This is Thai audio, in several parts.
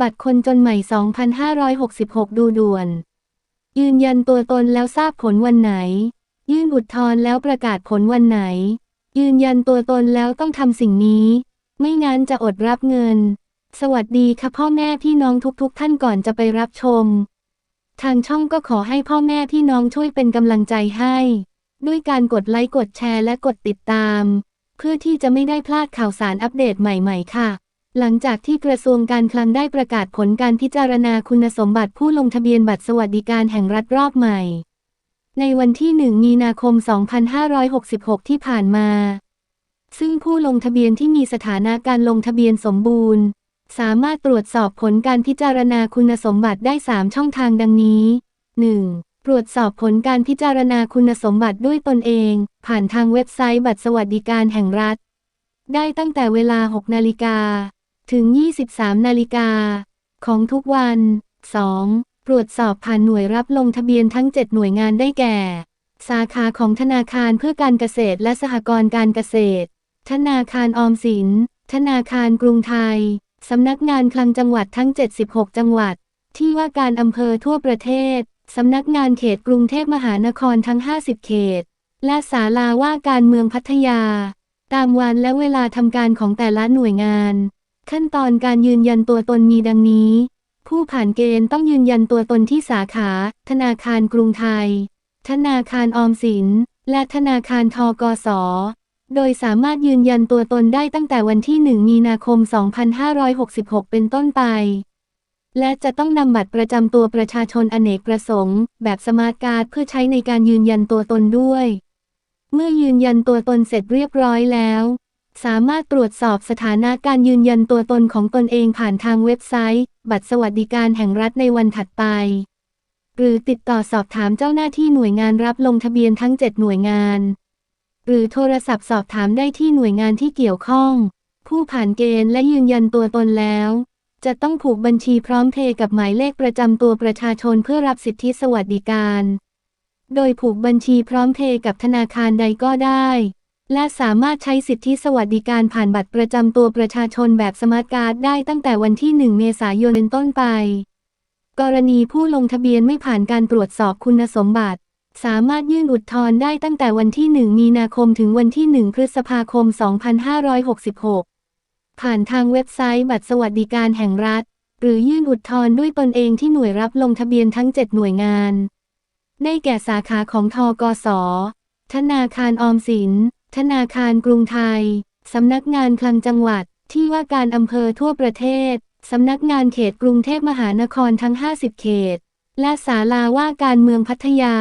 บัตรคนจนใหม่ 2566 ดูด่วน ยืนยันตัวตนแล้วทราบผลวันไหน ยื่นอุทธรณ์แล้วประกาศผลวันไหน ยืนยันตัวตนแล้วต้องทำสิ่งนี้ ไม่งั้นจะอดรับเงิน สวัสดีค่ะพ่อแม่พี่น้องทุกๆ ท่านก่อนจะไปรับชม ทางช่องก็ขอให้พ่อแม่พี่น้องช่วยเป็นกำลังใจให้ ด้วยการกดไลค์กดแชร์และกดติดตาม เพื่อที่จะไม่ได้พลาดข่าวสารอัปเดตใหม่ ๆ ค่ะ หลังจากที่กระทรวงการคลังได้ประกาศผลการพิจารณาคุณสมบัติผู้ลงทะเบียนบัตรสวัสดิการแห่งรัฐรอบใหม่ ในวันที่ 1 มีนาคม 2566 ที่ผ่านมา ซึ่งผู้ลงทะเบียนที่มีสถานะการลงทะเบียนสมบูรณ์ สามารถตรวจสอบผลการพิจารณาคุณสมบัติได้ 3 ช่องทางดังนี้ 1. ตรวจสอบผลการพิจารณาคุณสมบัติด้วยตนเอง ผ่านทางเว็บไซต์บัตรสวัสดิการแห่งรัฐ ได้ตั้งแต่เวลา 6 นาฬิกา ถึง 23 นาฬิกา ของทุกวัน 2. ตรวจสอบผ่านหน่วยรับลงทะเบียนทั้ง 7 หน่วยงานได้แก่ สาขาของธนาคารเพื่อการเกษตรและสหกรณ์การเกษตร ธนาคารออมสิน ธนาคารกรุงไทย สำนักงานคลังจังหวัดทั้ง 76 จังหวัด ที่ว่าการอำเภอทั่วประเทศ สำนักงานเขตกรุงเทพมหานครทั้ง 50 เขต และศาลาว่าการเมืองพัทยา ตามวันและเวลาทำการของแต่ละหน่วยงาน ขั้นตอนการยืนยันตัวตนมีดังนี้ ผู้ผ่านเกณฑ์ต้องยืนยันตัวตนที่สาขา ธนาคารกรุงไทย ธนาคารออมสิน และธนาคารทกสโดยสามารถยืนยันตัวตนได้ตั้งแต่วันที่ 1 มีนาคม 2566 เป็นต้นไป และจะต้องนำบัตรประจำตัวประชาชนอเนกประสงค์ แบบสมาร์ทการ์ดเพื่อใช้ในการยืนยันตัวตนด้วย เมื่อยืนยันตัวตนเสร็จเรียบร้อยแล้ว สามารถตรวจสอบสถานะการยืนยันตัวตนของตนเองผ่านทางเว็บไซต์ บัตรสวัสดิการแห่งรัฐในวันถัดไป หรือติดต่อสอบถามเจ้าหน้าที่หน่วยงานรับลงทะเบียนทั้ง 7 หน่วยงาน หรือโทรศัพท์สอบถามได้ที่หน่วยงานที่เกี่ยวข้อง ผู้ผ่านเกณฑ์และยืนยันตัวตนแล้ว จะต้องผูกบัญชีพร้อมเพย์กับหมายเลขประจำตัวประชาชนเพื่อรับสิทธิสวัสดิการ โดยผูกบัญชีพร้อมเพย์กับธนาคารใดก็ได้ และสามารถใช้สิทธิสวัสดิการผ่านบัตรประจำตัวประชาชนแบบสมาร์ทการ์ดได้ตั้งแต่วันที่ 1 เมษายนเป็นต้นไป กรณีผู้ลงทะเบียนไม่ผ่านการตรวจสอบคุณสมบัติ สามารถยื่นอุทธรณ์ได้ตั้งแต่วันที่ 1 มีนาคมถึงวันที่ 1 พฤษภาคม 2566 ผ่านทางเว็บไซต์บัตรสวัสดิการแห่งรัฐ หรือยื่นอุทธรณ์ด้วยตนเองที่หน่วยรับลงทะเบียนทั้ง 7 หน่วยงาน ได้แก่สาขาของทกส ธนาคารออมสิน ธนาคารกรุงไทย สำนักงานคลังจังหวัด ที่ว่าการอำเภอทั่วประเทศ สำนักงานเขตกรุงเทพมหานครทั้ง 50 เขต และศาลาว่าการเมืองพัทยา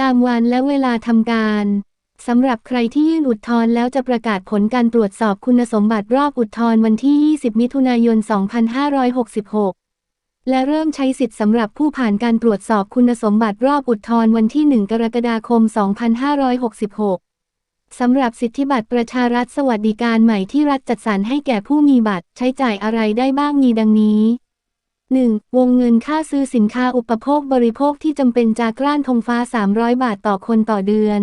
ตามวันและเวลาทำการสำหรับใครที่ยื่นอุทธรณ์แล้วจะประกาศผลการตรวจสอบคุณสมบัติรอบอุทธรณ์วันที่ 20 มิถุนายน 2566 และเริ่มใช้สิทธิ์สำหรับผู้ผ่านการตรวจสอบคุณสมบัติรอบอุทธรณ์วันที่ 1 กรกฎาคม 2566 สำหรับสิทธิบัตรประชารัฐสวัสดิการใหม่ที่รัฐจัดสรรให้แก่ผู้มีบัตรใช้จ่ายอะไรได้บ้างมีดังนี้ 1. วงเงินค่าซื้อสินค้าอุปโภคบริโภคที่จำเป็นจากกล้านธงฟ้า 300 บาทต่อคนต่อเดือน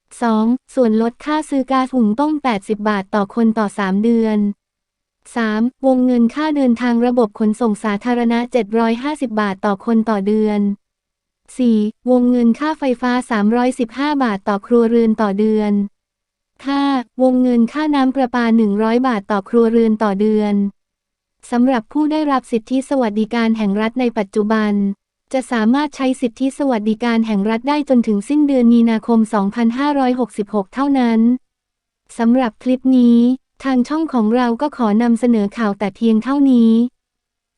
2. ส่วนลดค่าซื้อก๊าซหุงต้ม 80 บาทต่อคนต่อ 3 เดือน 3. วงเงินค่าเดินทางระบบขนส่งสาธารณะ 750 บาทต่อคนต่อเดือน 4. วงเงินค่าไฟฟ้า 315 บาทต่อครัวเรือนต่อเดือน 5. วงเงินค่าน้ำประปา 100 บาทต่อครัวเรือนต่อเดือนสำหรับผู้ได้รับสิทธิสวัสดิการแห่งรัฐในปัจจุบัน จะสามารถใช้สิทธิสวัสดิการแห่งรัฐได้จนถึงสิ้นเดือนมีนาคม 2566 เท่านั้น สำหรับคลิปนี้ ทางช่องของเราก็ขอนำเสนอข่าวแต่เพียงเท่านี้